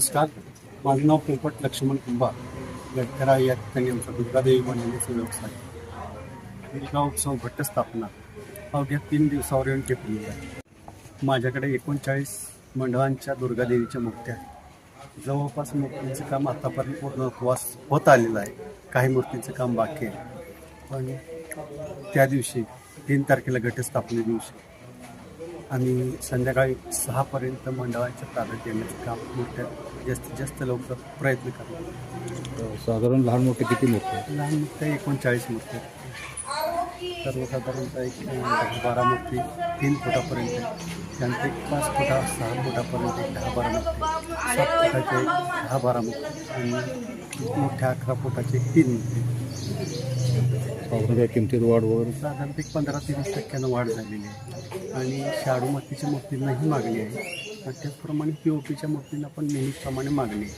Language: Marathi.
नमस्कार. माझं नाव पोपट लक्ष्मण कुंभार. गडकरा या ठिकाणी आमचा दुर्गादेवी बनवण्याचा व्यवसाय. दुर्गा उत्सव घटस्थापना. अवघ्या तीन दिवसावर येऊन टेकलेली आहे माझ्याकडे एकोणचाळीस मंडळांच्या दुर्गादेवीच्या मूर्त्या आहेत. जवळपास मूर्तींचं काम आतापर्यंत पूर्ण उपवास होत आलेलं आहे. काही मूर्तींचं काम बाकी आहे. पण त्या दिवशी तीन तारखेला घटस्थापने दिवशी आम्ही संध्याकाळी सहापर्यंत मंडळाच्या ताब्यात येण्याचं काम मोठ्या जास्तीत जास्त लवकर प्रयत्न करतो साधारण लहान मोठे किती आहेत? लहान मूर्त्या एकोणचाळीस मूर्ती. सर्वसाधारणतः एक बारा मूर्ती तीन फुटापर्यंत. त्यानंतर एक पाच फुटा सहा फुटापर्यंत एक दहा बारा मूर्ती सात फुटाचे एक दहा बारा मूर्ती आणि मोठ्या अकरा फुटाचे तीन मूर्ती पावसाच्या किमतीत वाढ वगैरे? साधारणतः एक पंधरा ते वीस टक्क्यानं वाढ झालेली आहे. आणि शाडू मातीच्या मूर्तींनाही मागणी आहे. आणि त्याचप्रमाणे पी ओ पीच्या मूर्तींना पण नेहमीप्रमाणे मागणी आहे.